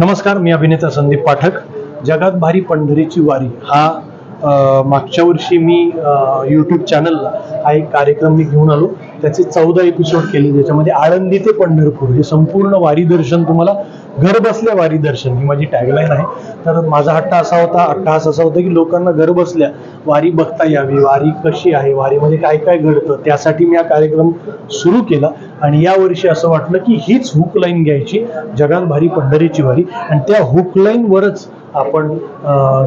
नमस्कार मी अभिनेता संदीप पाठक. जगात भारी पंढरीची वारी. हा मागच्या वर्षी मी यूट्यूब चॅनलला हा एक कार्यक्रम मी घेऊन आलो. त्याचे चौदा एपिसोड केले ज्याच्यामध्ये आळंदी ते पंढरपूर हे संपूर्ण वारी दर्शन तुम्हाला घर बसल्या वारी दर्शन ही माझी टॅगलाईन आहे. तर माझा हट्टा असा होता अट्टहास असा होता की लोकांना घर बसल्या वारी बघता यावी वारी कशी आहे वारीमध्ये काय काय घडतं त्यासाठी मी हा कार्यक्रम सुरू केला. आणि या वर्षी असं वाटलं की हीच हुक लाईन घ्यायची जगात भारी पंढरीची वारी. आणि त्या हुक लाईनवरच आपण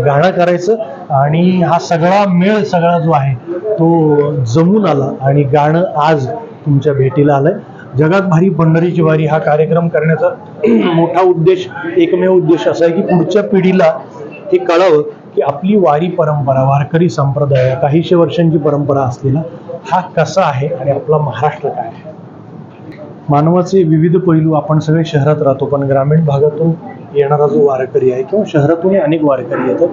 गाणं करायचं आणि हा सगळा मेळ सगळा जो आहे तो जमून आला आणि गाणं आज तुमच्या भेटीला आलंय. जगात भारी पंढरीची वारी हा कार्यक्रम करण्याचा मोठा उद्देश एकमेव उद्देश असा आहे की पुढच्या पिढीला हे कळावं की आपली वारी परंपरा वारकरी संप्रदाय काहीशे वर्षांची परंपरा असलेला हा कसा आहे आणि आपला महाराष्ट्र काय आहे? मानवाचे विविध पैलू आपण सगळे शहरात राहतो पण ग्रामीण भागातून येणारा जो वारकरी आहे किंवा शहरातूनही अनेक वारकरी येतात.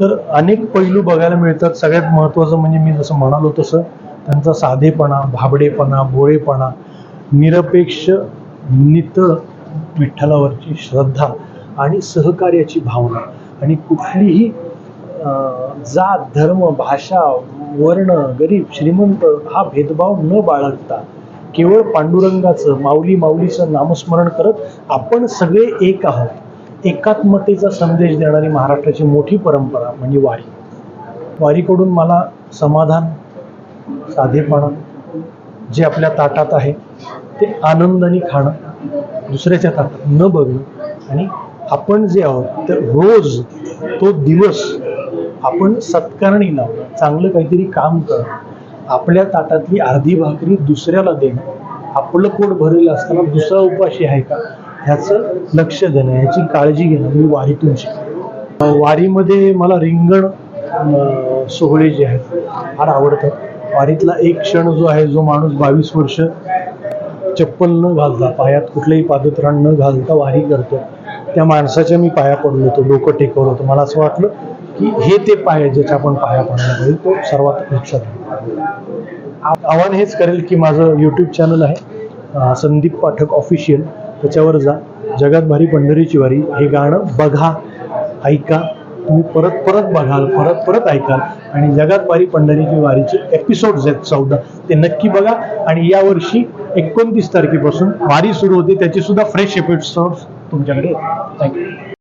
तर अनेक पैलू बघायला मिळतात. सगळ्यात महत्त्वाचं म्हणजे मी जसं म्हणालो तसं त्यांचा साधेपणा भाबडेपणा भोळेपणा निरपेक्ष नितळ विठ्ठलावरची श्रद्धा आणि सहकार्याची भावना आणि कुठलीही जात धर्म भाषा वर्ण गरीब श्रीमंत हा भेदभाव न बाळगता केवळ पांडुरंगाचं माऊली माऊलीचं नामस्मरण करत आपण सगळे एक आहोत. एकात्मतेचा संदेश देणारी महाराष्ट्राची मोठी परंपरा म्हणजे वारी. वारीकडून मला समाधान साधेपणा जे आपल्या ताटात आहे ते आनंदाने खाणं दुसऱ्याच्या ताटात न बघणं आणि आपण जे आहोत तर रोज तो दिवस आपण सत्कारणी लावणं चांगलं काहीतरी काम करणं आपल्या ताटातली अर्धी भाकरी दुसऱ्याला देणं आपलं पोट भरलेलं असताना दुसरा उपाशी आहे का? ह्याचं लक्ष देणं ह्याची काळजी घेणं मी वारीतून शिकलो. वारीमध्ये मला रिंगण सोहळे जे आहेत फार आवडतात. वारीतला एक क्षण जो आहे जो माणूस बावीस वर्ष चप्पल न घालता पायात कुठलंही पादत्राण न घालता वारी करतो त्या माणसाच्या मी पाया पडलो होतो डोकं टेकवलं होतं. मला असं वाटलं की हे ते पाय ज्याच्या आपण पाया पडला पाहिजे तो सर्वात लक्षात आव्हान हेच करेल की माझं यूट्यूब चॅनल आहे संदीप पाठक ऑफिशियल त्याच्यावर जा. जगात भारी पंढरीची वारी. हे गाणं बघा ऐका. तुम्ही परत परत बघाल परत परत ऐकाल. आणि जगात भारी पंढरीची वारीचे एपिसोड्स आहेत चौदा ते नक्की बघा. आणि यावर्षी एकोणतीस तारखेपासून वारी सुरू होते. त्याचे सुद्धा फ्रेश एपिसोड्स तुमच्याकडे थँक्यू